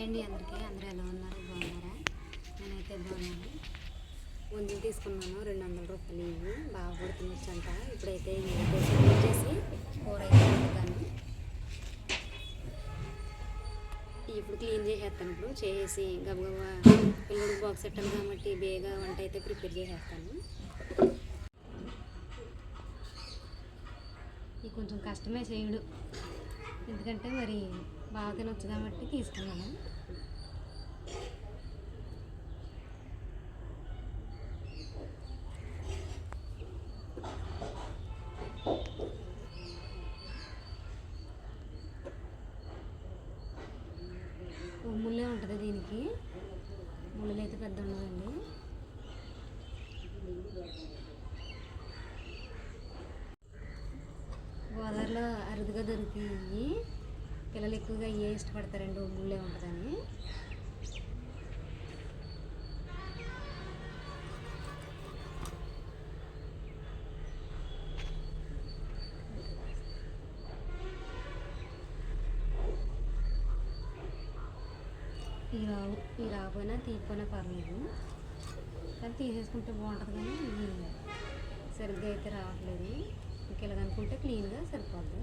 Hi అండి అందరికీ అందరూ ఎలా ఉన్నారు? బాగున్నారా? నేనైతే బాగున్నాను. ముందు తీసుకున్నాను రెండు వందల రూపాయలు ఇవి బాగా పడుతుంది అంట ఇప్పుడైతే వచ్చేసి కూర అయితే వండుతాను ఇప్పుడు క్లీన్ చేసేస్తాను ఇప్పుడు. చేసి గబగబా పిల్లడికి బాక్స్ పెట్టాను కాబట్టి బేగా వంట అయితే ప్రిపేర్ చేసేస్తాను. ఇది కొంచెం కష్టమే చేయడు. ఎందుకంటే మరి బాగా తినొచ్చు కాబట్టి తీసుకున్నాను. కదా దీనికి. ముళ్ళు అయితే పెద్ద ఉన్నాయండి గోదావరిలో అరుదుగా దొరికినాయి పిల్లలు ఎక్కువగా ఏ ఇష్టపడతారండి ముళ్ళే ఉంటుందని. ఈ రావు ఈ రాకపోయినా తీయకపోయినా పర్లేదు. కానీ తీసేసుకుంటే బాగుంటుంది కానీ సరిగ్గా అయితే రావట్లేదు. ఇంక ఇలాగనుకుంటే క్లీన్గా సరిపోద్ది.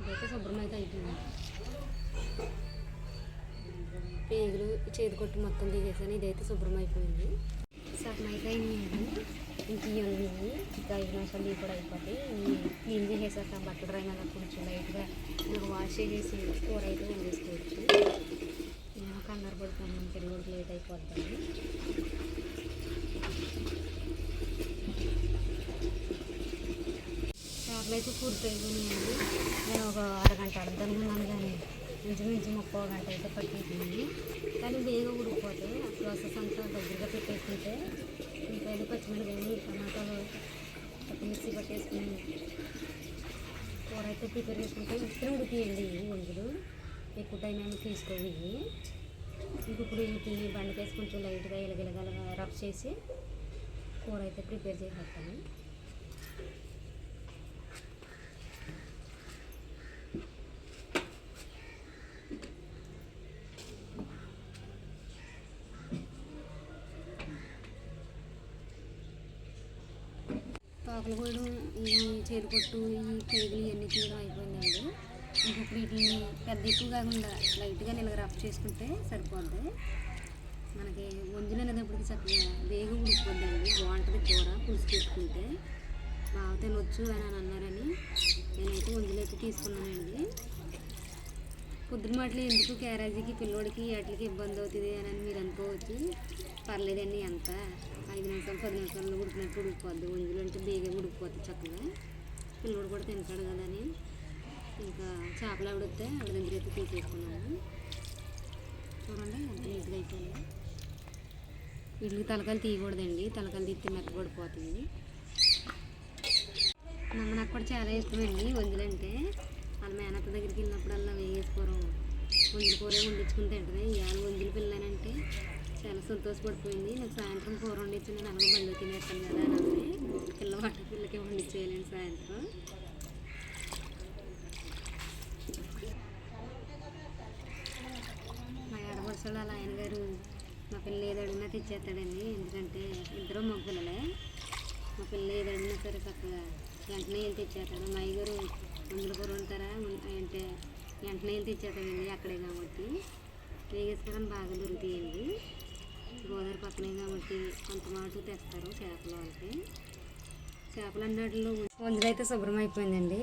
ఇదైతే శుభ్రం అయితే అయిపోయింది. పేగులు చేతి కొట్టు మొత్తం తీసేసాను. ఇదైతే శుభ్రం అయిపోయింది. సగం అయితే అయింది ఇంక ఇవి ఇంకా ఐదు నిమిషాలు ఇవి కూడా అయిపోతాయి. ఇవి క్లీన్ చేసేసాక బట్టలు డ్రై మీద కొంచెం లైట్గా నాకు వాష్ చేసేసి కూర అయితే వండేసుకోవచ్చు నేను కంగారు పడుతున్నాను పెరుగుడికి లేట్ అయిపోతుంది చేపలు అయితే పూర్తి నేను ఒక అరగంట అర్థమన్నాను కానీ ఇంచుమించు ముప్పై గంట అయితే పట్టేసింది కానీ బేగా ఉడికిపోతాయి ఆ ప్రాసెస్ అంతా దగ్గరగా పెట్టేసుకుంటే ఉల్లిపాయలు ఇది టమాటాలు మిక్సీ పట్టేసుకుని కూర అయితే ప్రిపేర్ చేసుకుంటే ఇస్తే ఉడికియండి ఇవి ఎక్కువ టైం ఏమి తీసుకోవి ఇప్పుడు వీటిని బండకేసి కొంచెం లైట్గా ఇలగిలగలగా రఫ్ చేసి కూర అయితే ప్రిపేర్ చేసేస్తాను తోకలు కోయడం ఈ చేరుకొట్టు ఈ పేగులు ఇవన్నీ తీయడం అయిపోయిందండి ఇంకొక వీటిని పెద్ద ఎక్కువ కాకుండా లైట్గా నిలగ రఫ్ చేసుకుంటే సరిపోద్ది. మనకి వంజులు అనేటప్పటికి చక్కగా వేగ ఉడికిపోద్దండి బాగుంటుంది కూర పులుసు పెట్టుకుంటే. బాగా తినొచ్చు అని అని అన్నారని నేనైతే వంజులు అయితే తీసుకున్నానండి. పొద్దున మాటలు ఎందుకు క్యారేజీకి పిల్లోడికి వాటికి ఇబ్బంది అవుతుంది అని అని మీరు అనుకోవచ్చు. పర్లేదండి ఎంత ఐదు నిమిషాలు పది నిమిషాలు ఉడికినట్టు ఉడికిపోద్ది. వంజులు అంటే బీగే ఉడికిపోద్ది చక్కగా. పిల్లోడు కూడా తింటాడు కదా అని ఇంకా చేపలు ఆవిడొస్తే ఆవిడ దగ్గర అయితే తీసేసుకున్నాను చూడండి ఎంత నీట్గా అయిపోయింది. వీటికి తలకాయలు తీయకూడదండి. తలకాయలు తీస్తే మెత్తపడిపోతుంది నమ్మ నాకు కూడా చాలా ఇష్టమండి వంజులంటే వాళ్ళ మేనత్త దగ్గరికి వెళ్ళినప్పుడల్లా వేసుకోరం వంజుల కూర వండించుకుని తింటుంది. ఇవాళ వంజలు పిల్లనంటే చాలా సంతోషపడిపోయింది. నాకు సాయంత్రం కూర వండించి నేను అలాగే బండి తినేస్తాను కదా అని అంది పిల్లవాటి పిల్లకి వండించేయాలండి సాయంత్రం. మా ఆడపడుచులు వాళ్ళ ఆయన గారు మా పిల్ల ఏది అడిగినా తెచ్చేస్తాడండి. ఎందుకంటే ఇద్దరు మా పిల్లలే. మా పిల్ల ఏది అడిగినా సరే చక్కగా వెంటనే వెళ్ళి తెచ్చేస్తాడు. మా అయ్యగారు మందులు కూర ఉంటారా అంటే వెంటనే వెళ్ళి తెచ్చేస్తాడండి అక్కడే కాబట్టి. వేగేసుకోవడం బాగా దొరుకుతాయండి. గోదావరి పక్కనే కాబట్టి కొంత మాట తెస్తారు చేపలు వాళ్ళకి చేపలు అన్నట్లు వంజులు అయితే శుభ్రం అయిపోయిందండి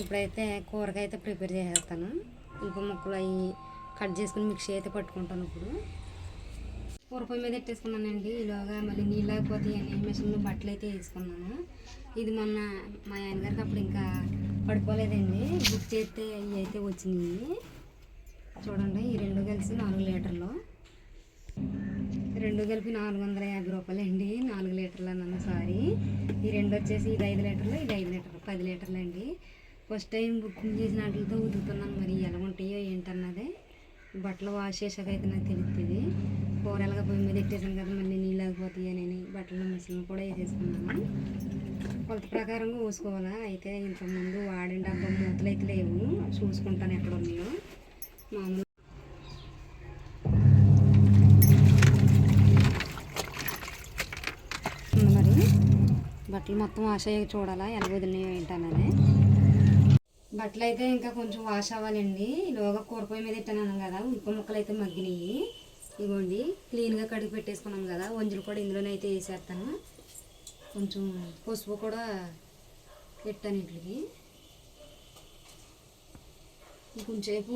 ఇప్పుడైతే కూరకైతే ప్రిపేర్ చేసేస్తాను. ఇంకో ముక్కలు అవి కట్ చేసుకుని మిక్సీ అయితే పట్టుకుంటాను ఇప్పుడు. కూర మీద పెట్టేసుకున్నానండి ఈలోగా మళ్ళీ నీళ్ళు లేకపోతే అని మిషన్లో బట్టలు అయితే వేసుకున్నాను. ఇది మొన్న మా ఆయనగారికి అప్పుడు ఇంకా పడిపోలేదండి. బుక్ చేస్తే ఇవి అయితే వచ్చినాయి. చూడండి ఈ రెండు కలిసి నాలుగు లీటర్లు. రెండు కలిపి నాలుగు వందల యాభై రూపాయలు అండి. నాలుగు లీటర్లు అన్నాను సారీ ఈ రెండు వచ్చేసి ఇది ఐదు లీటర్లు ఇది ఐదు లీటర్లు పది లీటర్లు అండి. ఫస్ట్ టైం బుకింగ్ చేసిన వాటితో ఉతుకుతున్నాను మరి ఎలా ఉంటాయో ఏంటన్నదే బట్టలు వాష్ చేసాక అయితే నాకు తెలుస్తుంది కూరలుగా పోయి పొయ్యి మీద పెట్టేసాను కదా మళ్ళీ నీళ్ళు ఆగిపోతాయి అని బట్టలు మిషన్ కూడా వేసేసుకున్నాను. కొలత ప్రకారంగా పోసుకోవాలా? అయితే ఇంతకుముందు వాడిన డబ్బా మూతలు అయితే లేవు చూసుకుంటాను ఎక్కడ ఉన్నాయో మామూలు ఉంది మరి బట్టలు మొత్తం వాష్ అయ్యి చూడాలా? ఎలా వదిలినాయో ఏంటన్నది. బట్టలు అయితే ఇంకా కొంచెం వాష్ అవ్వాలండి. ఈలోగా కూరపోయి మీద పెట్టాను కదా ఉప్పు ముక్కలు అయితే మగ్గినాయి ఇగోండి క్లీన్గా కడిగి పెట్టేసుకున్నాం కదా వంజులు కూడా ఇందులోనే అయితే వేసేస్తాను. కొంచెం పసుపు కూడా పెట్టాను ఇట్లకి. కొంచెంసేపు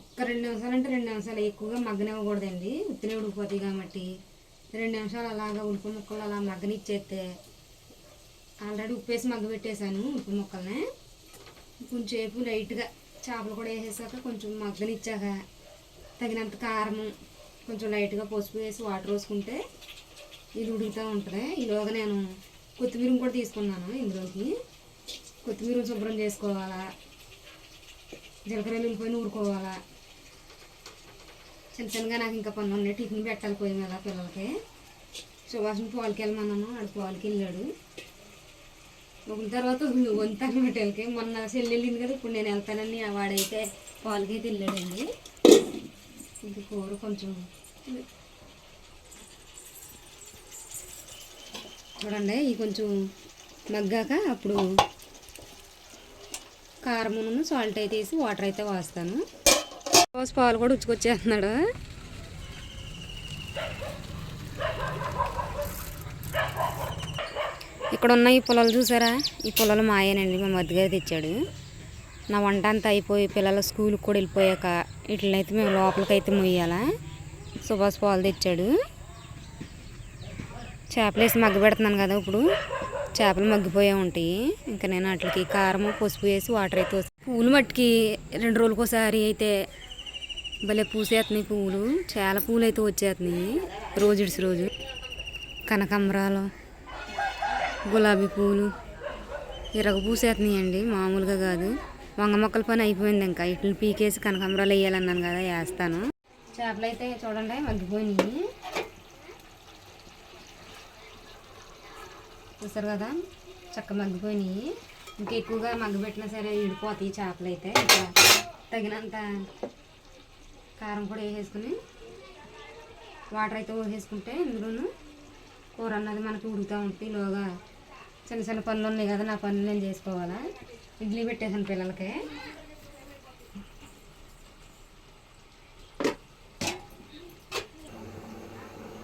ఒక్క రెండు నిమిషాలు అంటే రెండు నిమిషాలు ఎక్కువగా మగ్గనివ్వకూడదండి. ఉత్తినే ఉడికిపోతాయి కాబట్టి రెండు నిమిషాలు అలాగా ఉడుకు ముక్కలు అలా మగ్గనిచ్చేస్తే ఆల్రెడీ ఉప్పేసి మగ్గ పెట్టేశాను ఉప్పు ముక్కల్ని. కొంచెంసేపు లైట్గా చేపలు కూడా వేసేసాక కొంచెం మగ్గనిచ్చాక తగినంత కారం కొంచెం లైట్గా పసుపు వేసి వాటర్ వేసుకుంటే ఇది ఉడుకుతూ ఉంటుంది. ఈలోగా నేను కొత్తిమీర కూడా తీసుకున్నాను ఇందులోకి. కొత్తిమీర శుభ్రం చేసుకోవాలా జీలకర్ర వెళ్ళిపోయి నూరుకోవాలా. చిన్న చిన్నగా నాకు ఇంకా పనులు ఉన్నాయి. టిఫిన్ పెట్టాలి పోయి మీద పిల్లలకి. సుభాష్ని పాలకి వెళ్ళమన్నాను ఆడు పాలకి వెళ్ళాడు. ఒక తర్వాత వంతాను పెట్టాలకి మొన్న చెల్లి వెళ్ళింది కదా ఇప్పుడు నేను వెళ్తానని ఆ వాడైతే పాలకి అయితే వెళ్ళాడండి. ఇది కూర కొంచెం చూడండి ఇది కొంచెం మగ్గాక అప్పుడు కారమును సాల్ట్ అయితే వేసి వాటర్ అయితే వాస్తాను. రోజు పాలు కూడా ఉచ్చుకొచ్చేస్తున్నాడు. ఇక్కడ ఉన్న ఈ పొలాలు చూసారా? ఈ పొలాలు మాయేనండి మా మధ్యగారు తెచ్చాడు. నా వంట అంతా అయిపోయి పిల్లలు స్కూల్కి కూడా వెళ్ళిపోయాక ఇట్లనైతే మేము లోపలికి అయితే మొయ్యాలా. సుభాష్ పాలు తెచ్చాడు. చేపలు వేసి పెడుతున్నాను కదా ఇప్పుడు. చేపలు మగ్గిపోయే ఉంటాయి. ఇంకా నేను వాటికి కారం పసుపు వేసి వాటర్ అయితే వస్తాను పూలు మట్టికి రెండు రోజులకోసారి ఒకసారి అయితే భలే పూసేస్తున్నాయి పూలు. చాలా పూలు అయితే వచ్చేస్తున్నాయి రోజు ఇడిసి రోజు. కనకాంబరాలు. గులాబీ పూలు ఇరగ పూసేస్తున్నాయండి మామూలుగా కాదు. వంగ మొక్కల పని అయిపోయింది ఇంకా. ఇట్లు పీకేసి కనకాంబరాలు వేయాలన్నాను కదా వేస్తాను. చేపలు అయితే చూడండి మగ్గిపోయినాయి. చూసారు కదా చక్క మగ్గిపోయినాయి. ఇంకా ఎక్కువగా మగ్గబెట్టినా సరే ఇడిపోతాయి చేపలు అయితే. ఇంకా తగినంత కారం కూడా వేసేసుకుని వాటర్ అయితే వేసేసుకుంటే ఇందులోనూ కూర అన్నది మనకి ఉడుకుతూ ఉంటుంది లోగా చిన్న చిన్న పనులు ఉన్నాయి కదా నా పనులు నేను చేసుకోవాలా? ఇడ్లీ పెట్టేసాను పిల్లలకి.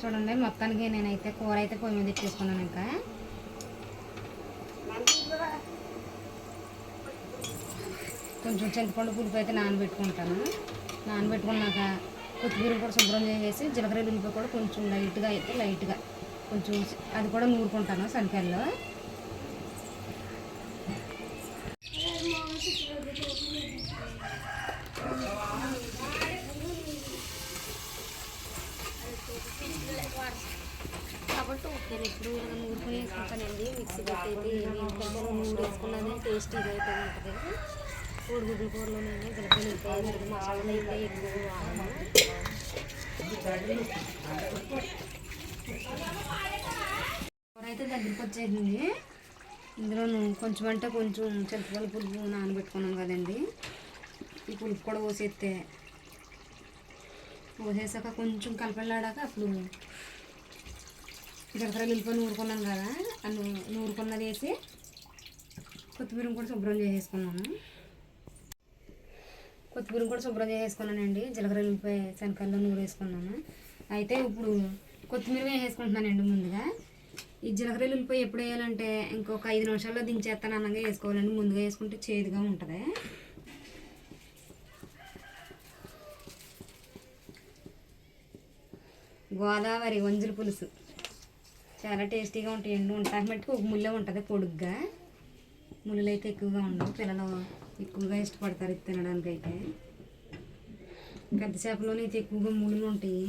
చూడండి మొత్తానికి నేనైతే కూర అయితే పొయ్యి మీద ఇచ్చేసుకున్నాను ఇంకా. కొంచెం చింతపండు పులుపు అయితే నానబెట్టుకుంటాను. నానబెట్టుకున్నాక కొత్తిమీర కూడా శుభ్రం చేసేసి జీలకర్ర దుంప కూడా కొంచెం లైట్గా అయితే లైట్గా కొంచెం అది కూడా నూరుకుంటాను శనకాయల్లో నేను ఇప్పుడు నూరుకుని వేసుకుంటానండి. మిక్సీ పెట్టి అయితే నూరు వేసుకున్నది టేస్ట్ ఇది అయితే ఉంటుంది. కోడిగుడ్ల కూరలోనే గిలకలు అయితే మసాలాలు అయితే ఎక్కువ వాడము అయితే దగ్గరికి వచ్చేసింది. ఇందులో కొంచెం అంటే కొంచెం చింతపండు పులుపు నానబెట్టుకున్నాం కదండి. ఈ పులుపు కూడా పోసేస్తే పోసేసాక కొంచెం కలపలాడాక అప్పుడు జీలకర్ర నిలిపోయి నూరుకున్నాను కదా. అన్ను నూరుకున్నది వేసి కొత్తిమీర కూడా శుభ్రం చేసేసుకున్నాను. కొత్తిమీర కూడా శుభ్రం చేసేసుకున్నానండి. జీలకర్ర నిలిపోయి శనకల్లో నూరు వేసుకున్నాను అయితే ఇప్పుడు కొత్తిమీర వేసేసుకుంటున్నానండి ముందుగా. ఈ జీలకర్ర ఉల్లిపాయ ఎప్పుడు వేయాలంటే ఇంకొక ఐదు నిమిషాల్లో దించేస్తాను అన్నంగా వేసుకోవాలండి. ముందుగా వేసుకుంటే చేదుగా ఉంటుంది. గోదావరి వంజుల పులుసు. చాలా టేస్టీగా ఉంటాయండి ఉంటాకి మట్టుకు ఒక ముళ్ళే ఉంటుంది పొడుగ్గా. ముళ్ళు అయితే ఎక్కువగా ఉండవు. పిల్లలు ఎక్కువగా ఇష్టపడతారు ఇది పెద్ద చేపలోనే అయితే ఎక్కువగా ముళ్ళు ఉంటాయి.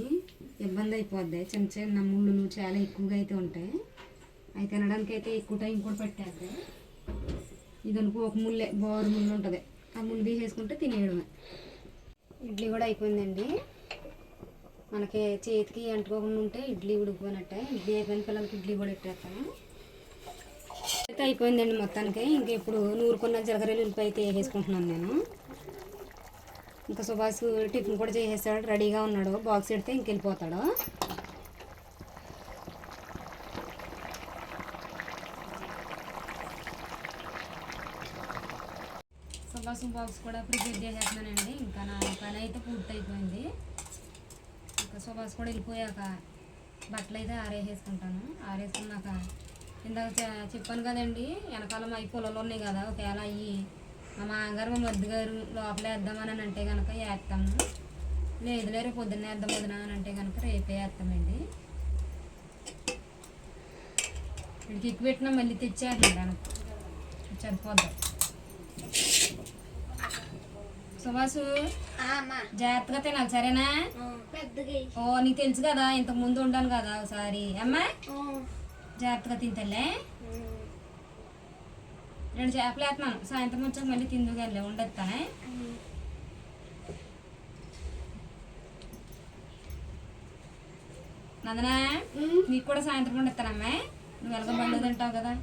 ఇబ్బంది అయిపోద్ది. చిన్న చిన్న ముళ్ళు చాలా ఎక్కువగా అయితే ఉంటాయి. అవి తినడానికి అయితే ఎక్కువ టైం కూడా పట్టేద్ది. ఇది అనుకో ఒక ముళ్ళే బోరు ముళ్ళు ఉంటుంది. ఆ ముళ్ళు తీసేసుకుంటే తినేయడమే. ఇడ్లీ కూడా అయిపోయిందండి. మనకి చేతికి అంటుకోకుండా ఉంటే ఇడ్లీ ఉడికిపోయినట్టే. ఇడ్లీ అయిపోయిన పిల్లలకి ఇడ్లీ కూడా పెట్టేస్తాను అయితే అయిపోయిందండి మొత్తానికి. ఇంకా ఇప్పుడు నూరుకున్న జీలకర్ర ఉల్లిపాయ అయితే వేసుకుంటున్నాను నేను. ఇంకా సుభాష్ టిఫిన్ కూడా చేసేస్తాడు రెడీగా ఉన్నాడు. బాక్స్ పెడితే ఇంకెళ్ళిపోతాడు. సుభాష్ బాక్స్ కూడా ప్రిపేర్ చేసేస్తున్నానండి. ఇంకా నా పని అయితే పూర్తి అయిపోయింది ఇంకా సుభాష్ కూడా వెళ్ళిపోయాక బట్టలు అయితే ఆరేసేసుకుంటాను. ఆరేసుకున్నాక ఇందాక చెప్పాను కదండి వెనకాల అవి పొలంలో పొలాలు ఉన్నాయి కదా ఒకవేళ అయ్యి మా మామగారు మా మద్దు గారు లోపల వేద్దామని అని అంటే కనుక వేస్తాము లేదులే రేపు పొద్దున్నే వేద్దాం వదినా అని అంటే కనుక రేపే వేస్తామండి. వీడికి ఎక్కువ పెట్టినా మళ్ళీ తెచ్చారు వెనక్కి సరిపోద్దాం. సుభాసు జాగ్రత్తగా తినాలి సరేనా? ఓ నీకు తెలుసు కదా ఇంతకు ముందు ఉండాను కదా ఒకసారి. అమ్మా జాగ్రత్తగా తింటలే రెండు చేపలు వేస్తున్నాను సాయంత్రం వచ్చాక మళ్ళీ తిందుగానే ఉండొస్తానే నందనా నీకు కూడా సాయంత్రం ఉండొస్తానమ్మా నువ్వు ఎలాగో బండి తింటావు కదా.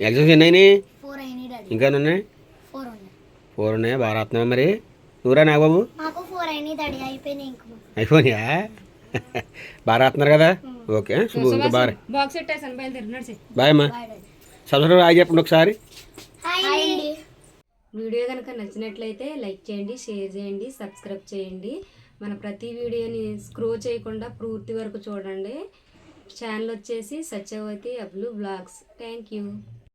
ఎగ్జామ్స్ ఎన్ని అయినాయి? ఇంకా ఉన్నాయి? ఫోర్ ఉన్నాయి. బాగా రాస్తున్నావా మరి? నువ్వురా నాగబాబు? అయిపోయినాయి బాగా రాస్తున్నారు కదా? ఓకే శుభ ఇంకా బాగా బాయ్. అమ్మా. సబ్స్క్రైబ్ ఆగి చెప్పండి ఒకసారి. హాయ్ అండి. వీడియో కనుక నచ్చినట్లయితే లైక్ చేయండి షేర్ చేయండి సబ్స్క్రైబ్ చేయండి. మన ప్రతి వీడియోని స్క్రో చేయకుండా పూర్తి వరకు చూడండి. ఛానల్ వచ్చేసి సత్యవతి అబ్లు బ్లాగ్స్. Thank you.